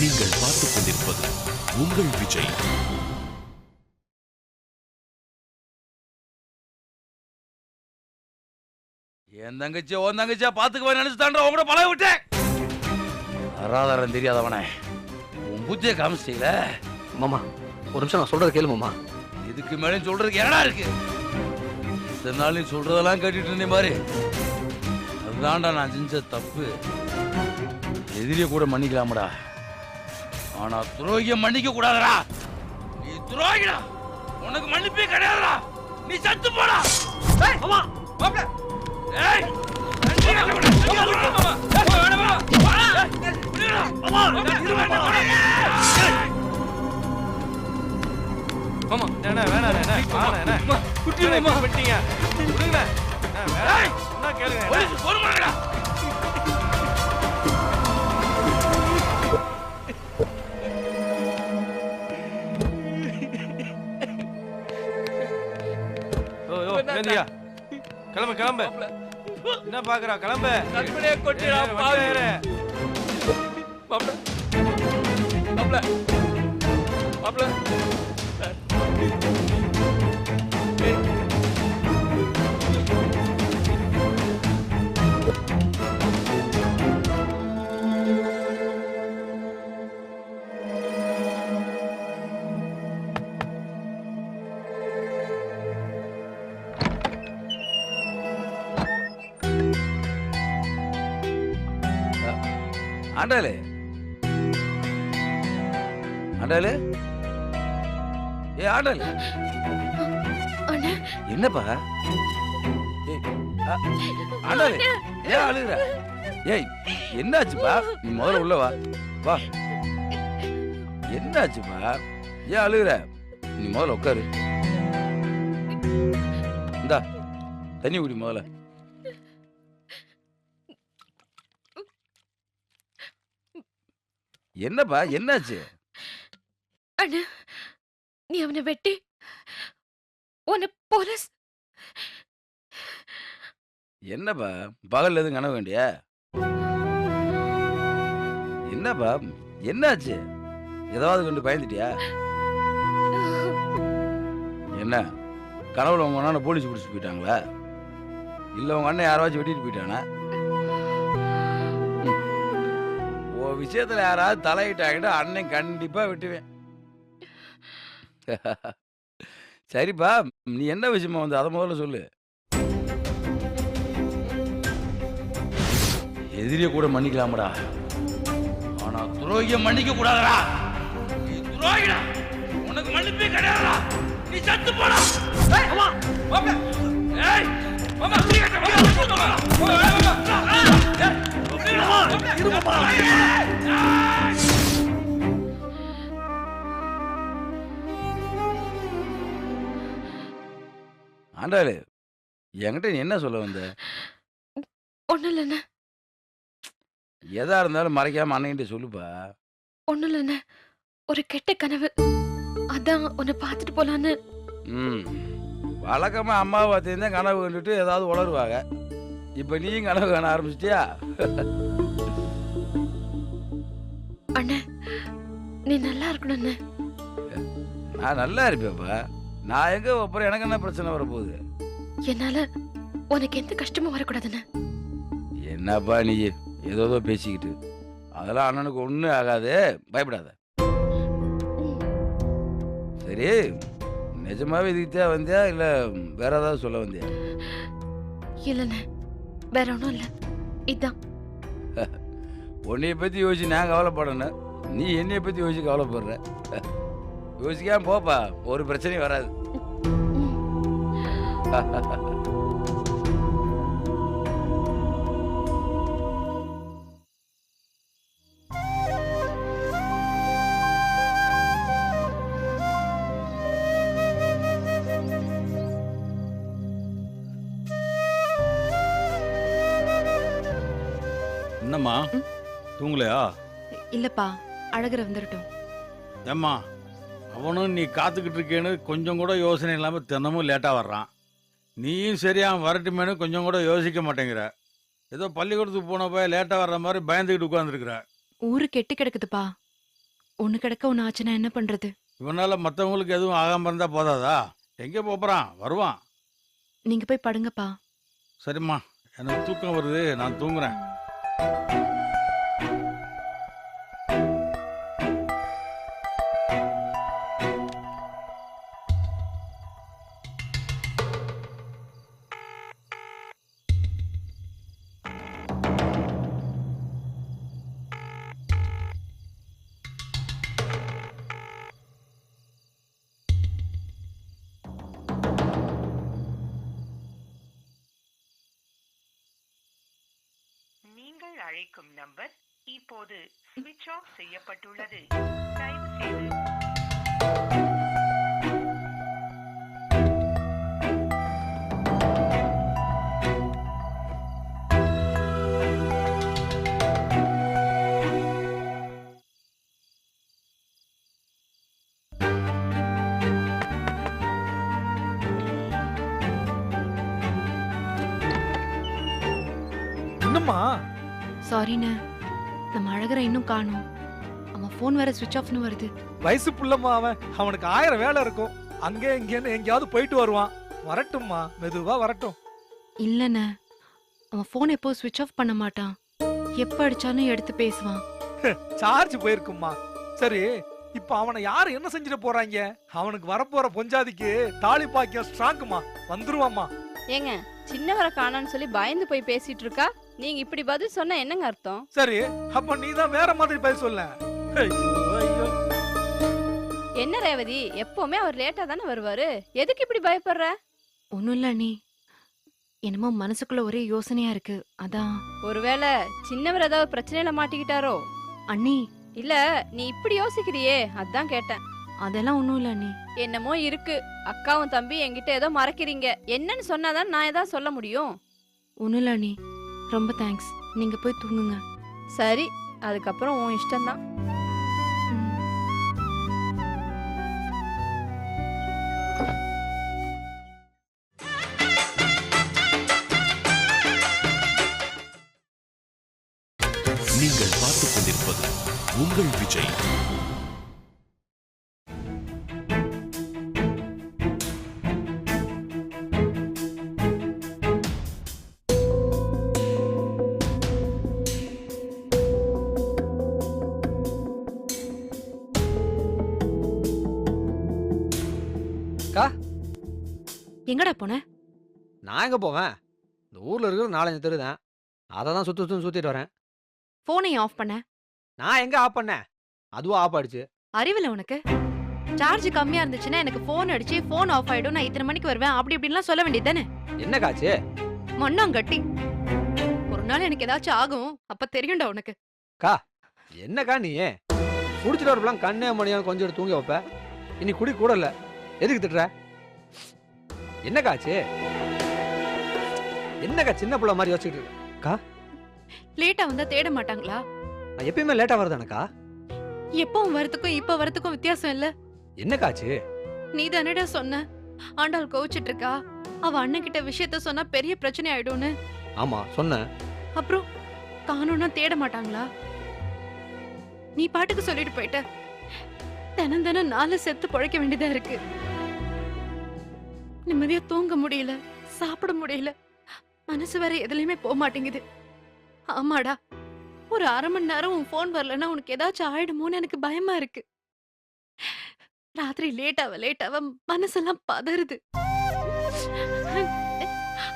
நீங்கள் பார்த்துக் கொண்டிருப்பது உங்கள் விஜய். என் தங்கச்சி உன் தங்கச்சியா பாத்துக்குவா நினைச்சு தாண்டா உன் கூட பழக விட்டேன். அராதாரம் தெரியாதவனே. உன் புத்திய காமிச்சிட்டீங்கள மாமா ஒரு நிமிஷம் நான் சொல்றத கேளு மாமா. இதுக்கு மேலே சொல்றதுக்கு என்னடா இருக்கு? இத்தனை நாள் நீ சொல்றதெல்லாம் கேட்டுட்டு இருந்தேன் பாரு. அதுதான்டா நான் செஞ்ச தப்பு. எதிரிய கூட மன்னிக்கலாமடா. ஆனா துரோகிய மன்னிக்க கூடாதுடா. நீ துரோகிடா. உனக்கு மன்னிப்பே கிடையாதுடா. நீ சத்து போடா. ஏய் அம்மா மாப்ள. ஏய் நன்றி கட்டப்பட. நன்றி கட்டப்பட. ஏய், வேணாம், வேணாம். வா. ஏய், விடுடா. ஏந்தியா கிளம்பு கிளம்பு. என்ன பாக்குறா? கிளம்பு. கற்பனையை கொட்டிடா, ஏறு, பாவி. வண்டியில ஏறு. மாப்ள மாப்ள மாப்ள ஆண்டாளே. ஆண்டாளே. ஏ ஆண்டாளே. என்னப்பா? ஆண்டாளே. ஏன் அழுகுற. ஏய் என்னாச்சுப்பா? நீ முதல்ல உள்ள வா. வா. என்னாச்சுப்பா? ஏன் அழுகுற. நீ முதல்ல உட்காரு. இந்தா தண்ணி குடி முதல்ல. என்னப்பா என்னாச்சு? அண்ணா நீ அவனை வெட்டி உன்னை போலீஸ். என்னப்பா பகல்ல எதுவும் கனவு வேண்டிய என்னப்பா என்னாச்சு? ஏதாவது கொண்டு பயந்துட்டியா? என்ன கனவுல உங்க அண்ணனை போலீஸ் பிடிச்சி போயிட்டாங்களா? இல்ல உங்க அண்ணன் யாராச்சும் வெட்டிட்டு போயிட்டானா? விஷயத்துல யாராவது தலையிட்டாங்கிட்ட அண்ணன் கண்டிப்பா விட்டுவேன். சரிப்பா நீ என்ன விஷயமா வந்து அதை முதல்ல சொல்லு. எதிரிய கூட மன்னிக்கலாமடா. ஆனா துரோகிய மன்னிக்க கூடாதடா. நீ துரோகிடா. உனக்கு மன்னிப்பே கிடையாதுடா. நீ சத்து போடா. ஏய் மாமா ஏய் மாமா ஆண்டாளு என்கிட்ட நீ என்ன சொல்ல வந்த? ஒன்றும் இல்லைண்ணா எதா இருந்தாலும் மறைக்காம அண்ணன்கிட்ட சொல்லுப்பா. ஒன்றும் இல்லைண்ணா ஒரு கெட்ட கனவு. அதான் உன்னை பார்த்துட்டு போலான்னு. ம். வழக்கமா அம்மாவை பார்த்துருந்தா கனவு கண்டுட்டு ஏதாவது உளருவாங்க இப்போ நீயும் கனவு காண ஆரம்பிச்சிட்டியா? அண்ணா நீ நல்லா இருக்கணும் அண்ணா. நான் நல்லா இருப்பேன்ப்பா நான் எங்க அப்புறம் எனக்கு என்ன பிரச்சனை வரப்போகுது? என்னால உனக்கு எந்த கஷ்டமும் வரக்கூடாதுண்ணா. என்னப்பா நீ? ஏதோ ஏதோ பேசிக்கிட்டு. அதெல்லாம் அண்ணனுக்கு ஒன்றும் ஆகாது. பயப்படாத. சரி நிஜமாவே இதுக்கு தான் வந்தியா? இல்லை வேற ஏதாவது சொல்ல வந்தியா? இல்லைண்ணா. வேற ஒன்றும் இல்லை. இதான். உன்னைய பற்றி யோசிச்சு நான் கவலைப்படணும். நீ என்னைய பற்றி யோசிச்சு கவலைப்படுற. யோசிக்காம போப்பா. ஒரு பிரச்சனையும் வராது. தூங்கலையா? இல்லப்பா அழகர் வந்துடட்டும் ஏம்மா அவனும் நீ காத்துக்கிட்டு இருக்கேன்னு கொஞ்சம் கூட யோசனை இல்லாமல் தினமும் லேட்டாக வர்றான். நீயும் சரியா அவன் வரட்டுமேனு கொஞ்சம் கூட யோசிக்க மாட்டேங்கிற. ஏதோ பள்ளிக்கூடத்துக்கு போனப்ப லேட்டாக வர்ற மாதிரி பயந்துக்கிட்டு உட்காந்துருக்குற ஊரு கெட்டு கிடக்குதுப்பா. ஒண்ணு கிடக்க ஒண்ணு ஆச்சுன்னா என்ன பண்றது? இவனால மற்றவங்களுக்கு எதுவும் ஆகாம இருந்தா போதாதா? எங்கே போறான் வருவான். நீங்க போய் படுங்கப்பா. சரிம்மா எனக்கு தூக்கம் வருது நான் தூங்குறேன். நீங்கள் அழைக்கும் நம்பர் இப்போது சுவிட்ச் ஆஃப் செய்யப்பட்டுள்ளது. தயவு செய்து என்னம்மா? சாரிண்ணே நம்ம அழகரை இன்னும் காணோம். அவன் ஃபோன் வேற சுவிட்ச் ஆஃப்னு வருது. வயசு புள்ளம்மா அவன். அவனுக்கு ஆயிரம் வேலை இருக்கும். அங்கே இங்கேன்னு எங்கேயாவது போயிட்டு வருவான். வரட்டும்மா. மெதுவா வரட்டும். இல்லண்ணே. அவன் ஃபோன் எப்போ சுவிட்ச் ஆஃப் பண்ண மாட்டான். எப்ப அடிச்சாலும் எடுத்து பேசுவான். சார்ஜ் போயிருக்கும்மா. சரி இப்ப அவனை யாரு என்ன செஞ்சிட போறாங்க? அவனுக்கு வரப்போற பொஞ்சாதிக்கு தாலி பாக்கியம் ஸ்ட்ராங்குமா வந்துருவாம்மா. ஏங்க சின்னவரை காணோன்னு சொல்லி பயந்து போய் பேசிட்டு இருக்கா? நீங்க இப்படி பதில் சொன்னா என்னங்க அர்த்தம்? சரி அப்ப நீ தான் வேற மாதிரி பதில் சொல்ல. என்ன ரேவதி எப்பவுமே அவர் லேட்டா தானே வருவாரு? எதுக்கு இப்படி பயப்படுற? ஒன்றும் இல்லை அண்ணி. என்னமோ மனசுக்குள்ள ஒரே யோசனையா இருக்கு. அதான். ஒருவேளை சின்னவர் ஏதாவது பிரச்சனையில மாட்டிக்கிட்டாரோ? அண்ணி. இல்ல நீ இப்படி யோசிக்கிறியே? அதான் கேட்டேன். அதெல்லாம் ஒன்றும் இல்லை அண்ணி. என்னமோ இருக்கு. அக்காவும் தம்பி என்கிட்ட ஏதோ மறைக்கிறீங்க. என்னன்னு சொன்னாதான் நான் ஏதாவது சொல்ல முடியும்? ஒன்றும் இல்லை அண்ணி. ரொம்ப தேங்க்ஸ் நீங்க போய் தூங்குங்க. சரி அதுக்கப்புறம் உன் இஷ்டம்தான். நீங்கள் பார்த்துக் கொண்டிருப்பது உங்கள் விஜய். எங்கடா போன? நான் எங்க போவேன்? இந்த ஊர்ல இருக்கிற நாலஞ்சு தெரு தான். அதை தான் சுத்து சுத்து சுத்திட்டு வரேன். ஃபோனை ஆஃப் பண்ண. நான் எங்க ஆஃப் பண்ணேன்? அதுவும் ஆஃப் ஆயிடுச்சு. அறிவில்ல உனக்கு? சார்ஜ் கம்மியா இருந்துச்சுன்னா எனக்கு ஃபோன் அடிச்சு ஃபோன் ஆஃப் ஆயிடும். நான் இத்தனை மணிக்கு வருவேன். அப்படி இப்படின்லாம் சொல்ல வேண்டியது தானே? என்ன காச்சு? மண்ணாங்கட்டி ஒரு நாள் எனக்கு ஏதாச்சும் ஆகும். அப்ப தெரியும்டா உனக்கு. என்னக்கா நீ? குடிச்சிட்டு வரப்பெல்லாம் கண்ணே மணியாக கொஞ்சம் தூங்கி வைப்ப. இனி குடி கூட இல்ல. எதுக்கு திட்டுற? என்ன காச்சு என்னக்கா சின்ன பிள்ளை மாதிரி யோசிச்சுட்டு இருக்க? லேட்டா வந்தா தேட மாட்டாங்களா? நான் எப்பயுமே லேட்டா வருதானக்கா? எப்பவும் வரதுக்கும் இப்ப வரதுக்கும் வித்தியாசம் இல்ல. என்ன காச்சு நீ தானடா சொன்ன. ஆண்டாள் கோவிச்சிட்டு இருக்கா அவ அண்ணன் கிட்ட விஷயத்த சொன்னா பெரிய பிரச்சனை ஆயிடும்னு. ஆமா சொன்னேன் அப்புறம் காணும்னா தேட மாட்டாங்களா? நீ பாட்டுக்கு சொல்லிட்டு போயிட்ட. தினம் தினம் நாலு செத்து பழைக்க வேண்டியதா இருக்கு. நிம்மதியா தூங்க முடியல சாப்பிட முடியல. மனசு வேற எதுலயுமே போக மாட்டேங்குது. ஆமாடா ஒரு அரை மணி நேரம் உன் ஃபோன் வரலன்னா உனக்கு ஏதாச்சும் ஆயிடுமோன்னு எனக்கு பயமா இருக்கு. ராத்திரி லேட்டாவ லேட்டாவ மனசெல்லாம் பதறுது.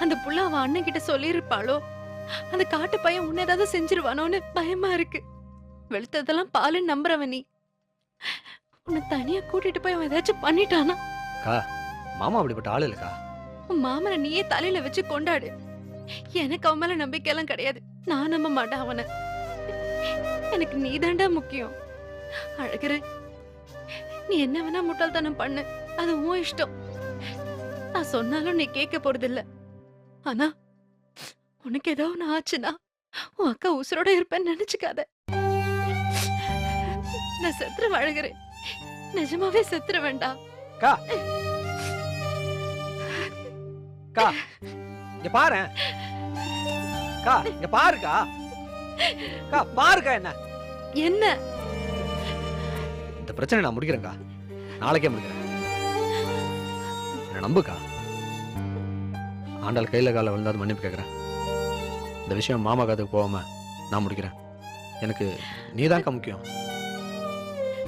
அந்த புள்ள அவன் அண்ணன் கிட்ட சொல்லியிருப்பாளோ? அந்த காட்டு பையன் உன்னை ஏதாவது செஞ்சிருவானோன்னு பயமா இருக்கு. வெளுத்ததெல்லாம் பாலுன்னு நம்புறவன் நீ. உன்னை தனியா கூட்டிட்டு போய் அவன் ஏதாச்சும் பண்ணிட்டானா? மாமா அப்படிப்பட்ட ஆள் இல்லக்கா. மாமனை நீயே தலையில வச்சு கொண்டாடு. எனக்கு அவன் மேல நம்பிக்கை எல்லாம் கிடையாது. நான் நம்ப மாட்டேன் அவனை. எனக்கு நீதாண்டா முக்கியம். அழகுற நீ என்ன வேணா முட்டாள்தனம் பண்ணு. அது உன் இஷ்டம். நான் சொன்னாலும் நீ கேட்க போறதில்ல. ஆனா உனக்கு ஏதோ ஒண்ணு ஆச்சுன்னா உன் அக்கா உசுரோட இருப்பேன்னு நினைச்சுக்காத. நான் செத்துற அழகுறேன் நிஜமாவே செத்துற வேண்டாம் இங்க பாரு. கா இங்க பாருக்கா. கா பாருக்கா என்ன? என்ன? இந்த பிரச்சனை நான் முடிக்கிறேன்க்கா நாளைக்கே முடிக்கிறேன். என்னை நம்புக்கா? ஆண்டாள் கையில் காலில் விழுந்தாது மன்னிப்பு கேட்குறேன் இந்த விஷயம் மாமா காதுக்கு போகாம நான் முடிக்கிறேன். எனக்கு நீதான்க்கா முக்கியம்.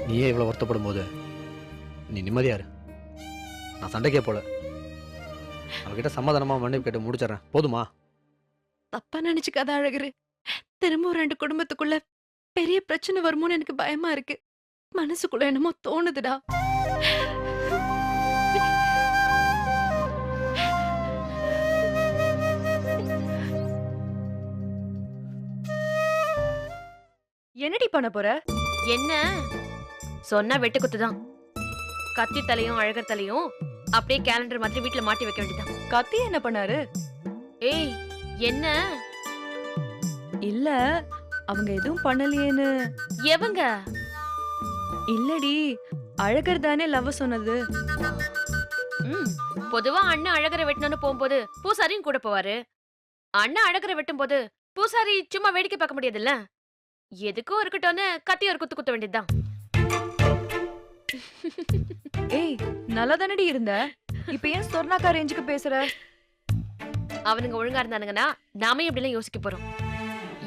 நீயே இவ்வளோ வருத்தப்படும் போது நீ நிம்மதியா இரு. நான் சண்டைக்கே போல. அவகிட்ட சமாதானமா மன்னிப்பு கேட்டு முடிச்சிடுறேன். போதுமா? தப்பா நினைச்சுக்காத அழகரு. திரும்ப ரெண்டு குடும்பத்துக்குள்ள பெரிய பிரச்சனை வருமோன்னு எனக்கு பயமா இருக்கு. மனசுக்குள்ள என்னமோ தோணுதுடா. என்னடி பண்ண போற? என்ன? சொன்னா வெட்டு குத்துதான். கத்தி தலையும் அழகர் தலையும் அப்படியே கேலண்டர் மாதிரி வீட்ல மாட்டி வைக்க வேண்டியதான் கத்தி என்ன பண்ணாரு? ஏய் என்ன? இல்ல அவங்க எதுவும் பண்ணலையேன்னு. எவங்க? இல்லடி அழகர் தானே லவ் சொன்னது. ம் பொதுவா அண்ணன் அழகரை வெட்டணும்னு போகும்போது பூசாரியும் கூட போவாரு. அண்ணன் அழகரை வெட்டும் போது பூசாரி சும்மா வேடிக்கை பார்க்க முடியாதுல்ல? எதுக்கும் இருக்கட்டும்னு கத்தி ஒரு குத்து குத்த வேண்டியதுதான். ஏய் நல்லா தானடி இருந்த? இப்ப ஏன் சொர்ணாக்கா ரேஞ்சுக்கு பேசுற? அவனுங்க ஒழுங்கா இருந்தானுங்கன்னா நாமே இப்படிலாம் யோசிக்க போறோம்?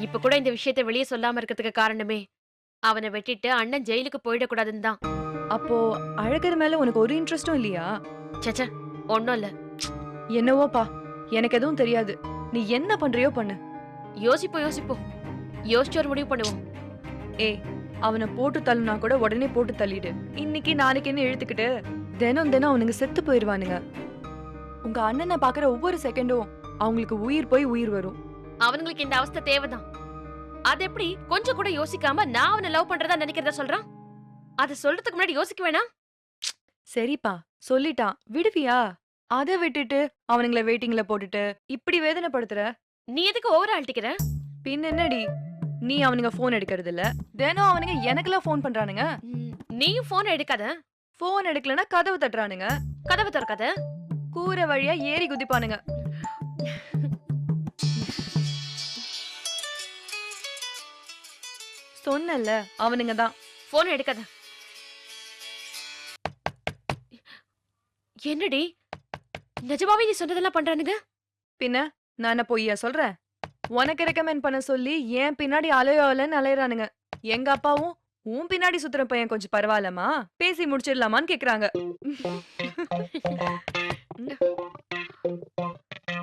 இப்ப கூட இந்த விஷயத்தை வெளியே சொல்லாம இருக்கிறதுக்கு காரணமே அவனை வெட்டிட்டு அண்ணன் ஜெயிலுக்கு போயிடக்கூடாதுன்னு தான். அப்போ அழகர் மேல உனக்கு ஒரு இன்ட்ரெஸ்டும் இல்லையா? சச்ச ஒன்னும் இல்ல. என்னவோப்பா எனக்கு எதுவும் தெரியாது. நீ என்ன பண்றியோ பண்ணு. யோசிப்போம் யோசிப்போம். யோசிச்சு ஒரு முடிவு பண்ணுவோம். ஏய் அவனை போட்டு தள்ளுனா கூட உடனே போட்டு தள்ளிடு. இன்னைக்கு நாளைக்குன்னு இழுத்துக்கிட்டு? தினம் தினம் அவனுங்க செத்து போயிருவானுங்க உங்க அண்ணனை பாக்குற ஒவ்வொரு செகண்டும் அவங்களுக்கு உயிர் போய் உயிர் வரும். அவனுங்களுக்கு இந்த அவஸ்தை தேவைதான். அது எப்படி? கொஞ்சம் கூட யோசிக்காம நான் அவனை லவ் பண்றதா நினைக்கிறதா சொல்றான்? அதை சொல்றதுக்கு முன்னாடி யோசிக்க வேணாம். சரிப்பா சொல்லிட்டான். விடுவியா? அதை விட்டுட்டு அவனுங்கள வெயிட்டிங்ல போட்டுட்டு இப்படி வேதனைப்படுத்துற? நீ எதுக்கு ஓவர் ஆழ்த்திக்கிற பின் என்னடி? நீ அவனுங்க போன் எடுக்கிறது இல்ல தினம் அவனுங்க எனக்கெல்லாம் ஃபோன் பண்றானுங்க. நீயும் போன் எடுக்காத. ஃபோன் எடுக்கலனா கதவு தட்டுறானுங்க. கதவை திறக்காத. கூரை வழியா ஏறி குதிப்பானுங்க. சொன்னல அவனுங்க தான். போன் எடுக்காத. என்னடி? நிஜமாவே நீ சொன்னதெல்லாம் பண்றானுங்க? பின்ன நான் என்ன பொய்யா சொல்றேன்? உனக்கு ரெக்கமெண்ட் பண்ண சொல்லி ஏன் பின்னாடி அலையோலன்னு அலையறானுங்க. எங்க அப்பாவும் உன் பின்னாடி சுத்துற பையன் கொஞ்சம் பரவாயில்லமா பேசி முடிச்சிடலாமான்னு கேக்குறாங்க.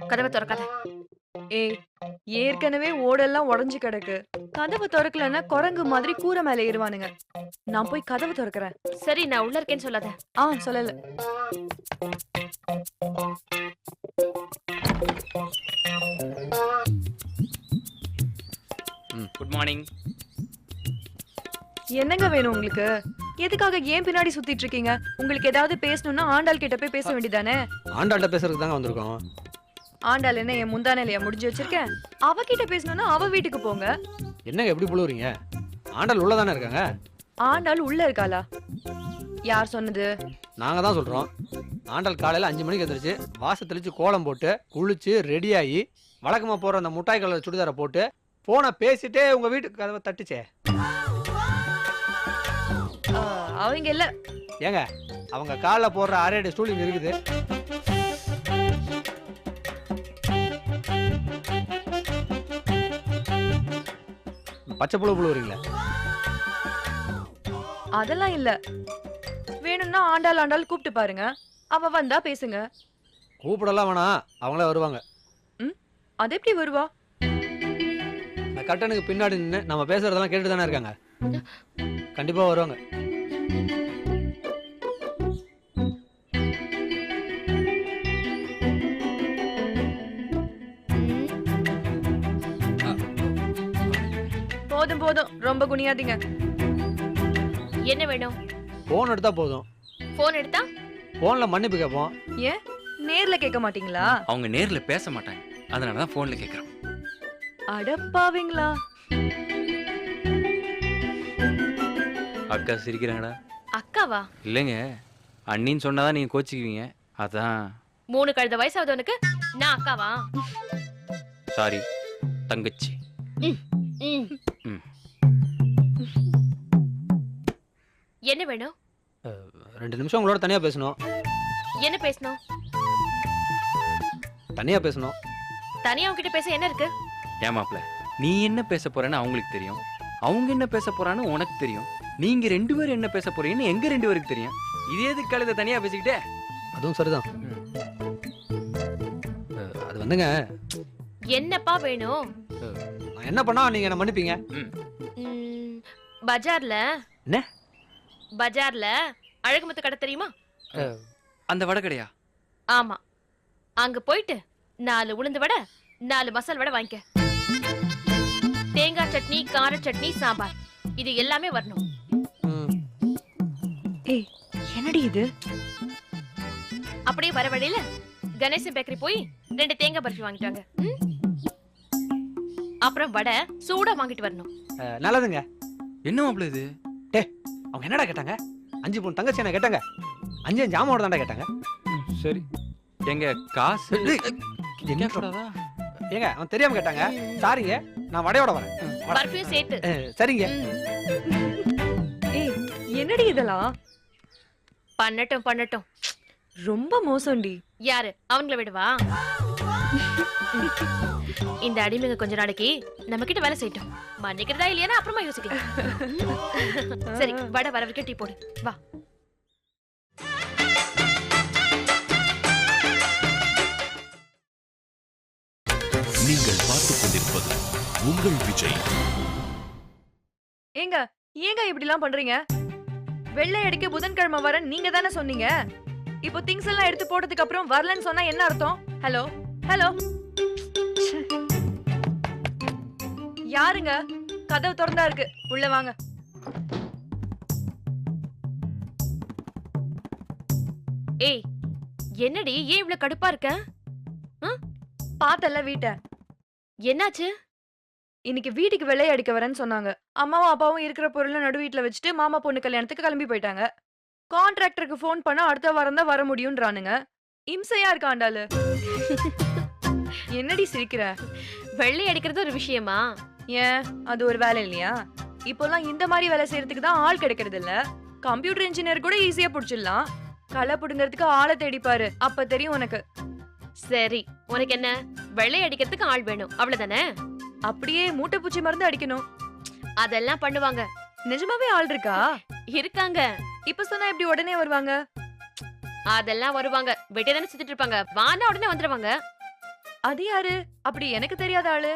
கதவை திறக்காத. ஏய் ஏற்கனவே ஓடெல்லாம் உடைஞ்சு கிடக்கு. கதவு திறக்கலன்னா குரங்கு மாதிரி கூரை மேல ஏறுவானுங்க. நான் போய் கதவு திறக்கிறேன். சரி நான் உள்ள இருக்கேன்னு சொல்லாத. ஆ சொல்லல. மார்னிங் என்னங்க வேணும் உங்களுக்கு? எதுக்காக ஏன் பின்னாடி சுத்திட்டு இருக்கீங்க? உங்களுக்கு ஏதாவது பேசணும்னா ஆண்டாள் கிட்ட போய் பேச வேண்டியதானே? ஆண்டாள்கிட்ட பேசுறதுக்கு தாங்க வந்திருக்கோம். ஆண்டாள் என்ன என் முந்தானையிலையா முடிஞ்சு வச்சிருக்கேன்? அவகிட்ட பேசணும்னா அவ வீட்டுக்கு போங்க. என்னங்க எப்படி புழுவுறீங்க ஆண்டாள் உள்ள தானே இருக்காங்க? ஆண்டாள் உள்ள இருக்காளா? யார் சொன்னது? நாங்க தான் சொல்றோம். ஆண்டாள் காலையில அஞ்சு மணிக்கு எந்திரிச்சு வாச தெளிச்சு கோலம் போட்டு குளிச்சு ரெடியாகி வழக்கமா போற அந்த முட்டாய் கலர் சுடிதாரை போட்டு போனை பேசிட்டே உங்க வீட்டுக்கு கதவை தட்டுச்சே. அவங்க இல்ல. ஏங்க அவங்க காலில் போடுற அரையடி ஸ்டூல் இங்க இருக்குது. பச்சை புழு புழுவுறீங்களே? அதெல்லாம் இல்ல. வேணும்னா ஆண்டாள் ஆண்டாள் கூப்பிட்டு பாருங்க. அவ வந்தா பேசுங்க. கூப்பிடலாம் வேணாம் அவங்களே வருவாங்க. அது எப்படி வருவா? கட்டனுக்கு பின்னாடி நின்று நம்ம பேசுறதெல்லாம் கேட்டு தானே இருக்காங்க. கண்டிப்பா வருவாங்க. போதும் போதும். ரொம்ப குனியாதீங்க. என்ன வேணும்? போன் எடுத்தா போதும். போன் எடுத்தா? போன்ல மன்னிப்பு கேட்போம். ஏன்? நேர்ல கேட்க மாட்டீங்களா? அவங்க நேர்ல பேச மாட்டாங்க. அதனால தான் ஃபோன்ல கேட்குறோம். அடப்பாவீங்களா? அக்கா சிரிக்கிறாங்கடா. அக்காவா? இல்லைங்க அண்ணின்னு சொன்னாதான் நீங்க கோச்சிக்குவீங்க. அதான். மூணு கழுத வயசாவது உனக்கு நான் அக்காவா? சாரி தங்கச்சி. என்ன வேணும்? ரெண்டு நிமிஷம் உங்களோட தனியா பேசணும். என்ன பேசணும்? தனியா பேசணும். தனியா உன்கிட்ட பேச என்ன இருக்கு? ஏமாப்ல நீ என்ன பேச போறேன்னு அவங்களுக்கு தெரியும். அவங்க என்ன பேச போறான்னு உனக்கு தெரியும். நீங்க ரெண்டு பேரும் என்ன பேச போறீங்கன்னு எங்க ரெண்டு பேருக்கு தெரியும்? இது எதுக்கு கழுத தனியா பேசிக்கிட்டே? அதுவும் சரிதான். அது வந்துங்க. என்னப்பா வேணும்? நான் என்ன பண்ணா நீங்க என்ன மன்னிப்பீங்க? ம், பஜார்ல. என்ன? பஜார்ல அழகுமுத்து கடை தெரியுமா? அந்த வடகடையா ஆமா. அங்க போயிட்டு நாலு உளுந்து வடை நாலு மசால் வடை வாங்கிக்க. தேங்காய் சட்னி கார சட்னி சாம்பார். இது எல்லாமே வரணும். ஏய் என்னடி இது? அப்படியே வர வழியில கணேசன் பேக்கரி போய் ரெண்டு தேங்காய் பர்ஃபி வாங்கிட்டு வாங்க. ம்? அப்புறம் வடை சூடா வாங்கிட்டு வரணும். நல்லதுங்க. என்ன மாப்ள இது? அவங்க என்னடா கேட்டாங்க? அஞ்சு பொண்ணு தங்கச்சி என்ன கேட்டாங்க? அஞ்சு அஞ்சு ஆமாவோட தாண்டா கேட்டாங்க. சரி. எங்க காசு? என்ன கேட்கக்கூடாதா? ஏங்க அவன் தெரியாம கேட்டாங்க. சாரிங்க நான் வடையோட வரேன். வடை. பர்ஃபியும் சேர்த்து. சரிங்க. ஏய் என்னடி இதெல்லாம்? பண்ணட்டும் பண்ணட்டும். ரொம்ப மோசம்டி. யாரு? அவங்கள விடுவா? இந்த அடிமைங்க கொஞ்ச நாளைக்கு நம்ம கிட்ட வேலை செய்யட்டும். மன்னிக்கிறதா இல்லையா அப்புறமா யோசிக்கலாம். சரி வடை வர வரைக்கும் டீ போடு. வா. பார்த்துக் கொண்டிருப்பது உங்கள் விஜய். ஏங்க ஏங்க இப்படிலாம் பண்றீங்க? வெள்ளை அடிக்க புதன்கிழமை வர நீங்க தானே சொன்னீங்க? இப்போ திங்ஸ் எல்லாம் எடுத்து போட்டதுக்கு அப்புறம் வரலன்னு சொன்னா என்ன அர்த்தம்? ஹலோ ஹலோ யாருங்க? கதவு திறந்தா இருக்கு. உள்ள வாங்க. ஏய் என்னடி? ஏன் இவ்வளவு கடுப்பா இருக்க? பார்த்தல வீட்டை. என்னாச்சு? இன்னைக்கு வீட்டுக்கு வெள்ளை அடிக்க வரேன்னு சொன்னாங்க. அம்மாவும் அப்பாவும் இருக்கிற பொருளை நடு வீட்டுல வச்சுட்டு மாமா பொண்ணு கல்யாணத்துக்கு கிளம்பி போயிட்டாங்க. கான்ட்ராக்டருக்கு ஃபோன் பண்ணா அடுத்த வாரம் தான் வர முடியும்ன்றானுங்க. இம்சையா இருக்காண்டாலு என்னடி சிரிக்கிற? வெள்ளை அடிக்கிறது ஒரு விஷயமா? ஏன்? அது ஒரு வேலை இல்லையா? இப்போல்லாம் இந்த மாதிரி வேலை செய்யறதுக்கு தான் ஆள் கிடைக்கிறது இல்ல. கம்ப்யூட்டர் இன்ஜினியர் கூட ஈஸியா புடிச்சிடலாம். களை புடுங்கிறதுக்கு ஆளை தேடிப்பாரு. அப்ப தெரியும் உனக்கு. சரி. உனக்கு என்ன? வெள்ளை அடிக்கிறதுக்கு ஆள் வேணும். அவ்வளவுதானே? அப்படியே மூட்டை பூச்சி மருந்து அடிக்கணும். அதெல்லாம் பண்ணுவாங்க. நிஜமாவே ஆள் இருக்கா? இருக்காங்க. இப்ப சொன்னா எப்படி உடனே வருவாங்க? அதெல்லாம் வருவாங்க. வெட்டியே தானே சுத்திட்டு இருப்பாங்க. வானா உடனே வந்துருவாங்க. அது யாரு? அப்படி எனக்கு தெரியாத ஆளு.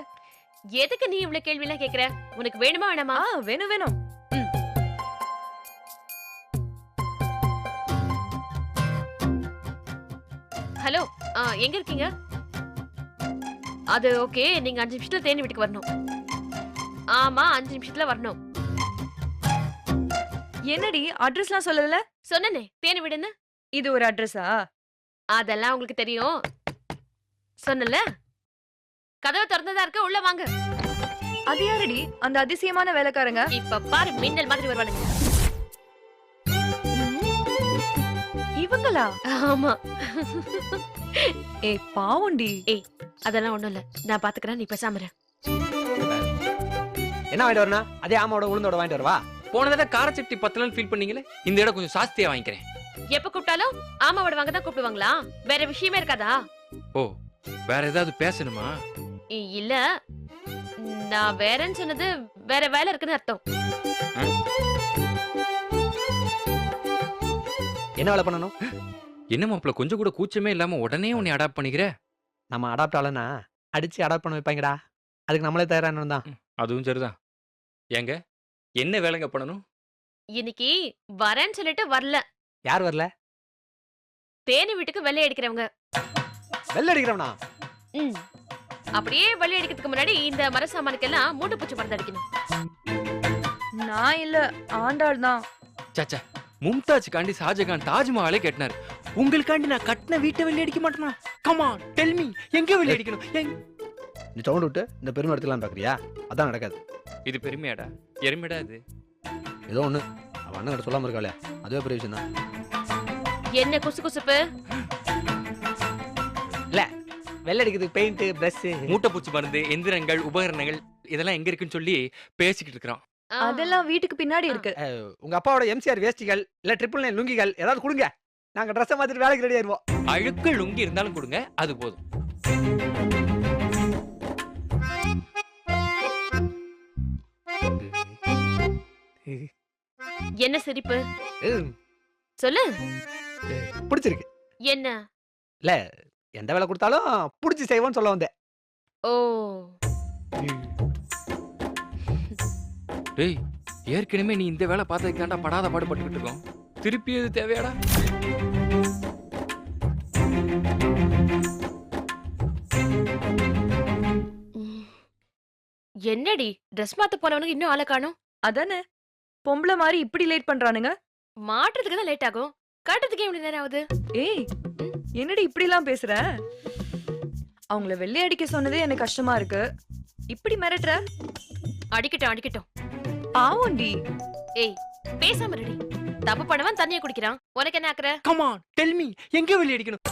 எதுக்கு நீ இவ்வளவு கேள்வி எல்லாம் கேக்குற? உனக்கு வேணுமா வேணாமா? வேணும் வேணும். ஹலோ எங்க இருக்கீங்க? அது ஓகே. நீங்க அஞ்சு நிமிஷத்துல தேனி வீட்டுக்கு வரணும். ஆமா அஞ்சு நிமிஷத்துல வரணும். என்னடி? அட்ரஸ்லாம் சொல்லல? சொன்னனே தேனி வீடுன்னு. இது ஒரு அட்ரஸா? அதெல்லாம் உங்களுக்கு தெரியும். சொன்னல? கதவு திறந்ததா இருக்க உள்ள வாங்க. அது யாரடி? அந்த அதிசயமான வேலைக்காரங்க? இப்ப பாரு மின்னல் மாதிரி வருவானுங்க இவங்களா? ஆமா. ஏய் பாவண்டி. ஏய் அதெல்லாம் ஒண்ணும் இல்ல. நான் பாத்துக்கிறேன் நீ பேசாம இரு. என்ன வாங்கிட்டு வரணும்? அதே ஆமாவோட உளுந்தோட வாங்கிட்டு வரவா? போன தடவை காரச்சட்டி பத்தலன்னு ஃபீல் பண்ணீங்களே? இந்த இடம் கொஞ்சம் சாஸ்தியா வாங்கிக்கிறேன். எப்ப கூப்பிட்டாலும் ஆமா வாங்க தான் கூப்பிடுவாங்களா? வேற விஷயமே இருக்காதா? ஓ வேற ஏதாவது பேசணுமா? இல்ல. நான் வேறன்னு சொன்னது வேற வேலை இருக்குன்னு அர்த்தம். என்ன வேலை பண்ணணும்? என்ன மாப்பிள கொஞ்சம் கூட கூச்சமே இல்லாம உடனே உன்னை அடாப்ட் பண்ணிக்கிற? நம்ம அடாப்ட் ஆகலன்னா அடிச்சு அடாப்ட் பண்ண வைப்பாங்கடா. அதுக்கு நம்மளே தயாரானு தான். அதுவும் சரிதான். ஏங்க என்ன வேலைங்க பண்ணணும்? இன்னைக்கு வரேன்னு சொல்லிட்டு வரல. யார் வரல? தேனி வீட்டுக்கு வெள்ளை அடிக்கிறவங்க. வெள்ள அடிக்கிறவனா? ம். அப்படியே வெள்ளை அடிக்கிறதுக்கு முன்னாடி இந்த மர சாமானுக்கெல்லாம் மூட்டை பூச்சி மருந்து அடிக்கணும். நான் இல்ல ஆண்டாள் தான். சாச்சா மும்தாஜ் காண்டி ஷாஜகான் தாஜ்மஹாலே கட்டினாரு. உங்களுக்காண்டி நான் கட்டின வீட்டை வெளியே அடிக்க மாட்டேனா? கமா டெல் மீ எங்க வெளியே அடிக்கணும்? நீ சவுண்ட் விட்டு இந்த பெருமை எடுத்துக்கலாம் பாக்குறியா? அதான் நடக்காது. இது பெருமையாடா? எருமைடா இது. ஏதோ ஒண்ணு. அவன் அண்ணன் கிட்ட சொல்லாம இருக்காளே. அதுவே பெரிய விஷயம் தான் என்ன குசு குசுப்பு? வெள்ள அடிக்கிறதுக்கு பெயிண்ட் பிரஷ் மூட்டை பூச்சி மருந்து எந்திரங்கள் உபகரணங்கள் இதெல்லாம் எங்க இருக்குன்னு சொல்லி பேசிக்கிட்டு இருக்கிறோம் ஆ. அதெல்லாம் வீட்டுக்கு பின்னாடி இருக்கு. அஹ், உங்க அப்பாவோட எம்சிஆர் வேஷ்டிகள் இல்ல ட்ரிபிள் நைன் லுங்கிகள் ஏதாவது கொடுங்க. நாங்க ட்ரெஸ்ஸை மாத்திட்டு வேலைக்கு ரெடி ஆயிருவோம். அழுக்கு லுங்கி இருந்தாலும் கொடுங்க அது போதும். என்ன சிரிப்பு? ம், சொல்லு. பிடிச்சிருக்கு. என்ன? இல்ல எந்த வேலை கொடுத்தாலும் பிடிச்சி செய்வோம்னு சொல்ல வந்தேன். ஓ. டேய் ஏற்கனவே நீ இந்த வேலை பார்த்ததுக்கு தாண்டா படாத பாடுபட்டுக்கிட்டு இருக்கோம். திருப்பி இது தேவையாடா. என்னடி ட்ரெஸ் மாத்த போனவனுக்கு இன்னும் ஆளை காணும்? அதானே பொம்பளை மாதிரி இப்படி லேட் பண்றானுங்க? மாட்டுறதுக்கு தான் லேட் ஆகும். காட்டுறதுக்கு எப்படி நேரம் ஆகுது. ஏய் என்னடி இப்படிலாம் பேசுற? அவங்கள வெள்ளை அடிக்க சொன்னதே எனக்கு கஷ்டமா இருக்கு. இப்படி மிரட்டுற? அடிக்கட்டும் அடிக்கட்டும். பாவம்டி ஏய் பேசாம ரெடி தப்பு பண்ணவன் தண்ணிய குடிக்கிறான். உனக்கு என்ன ஆக்குற? கமான் டெல் மீ எங்க வெளிய அடிக்கணும்?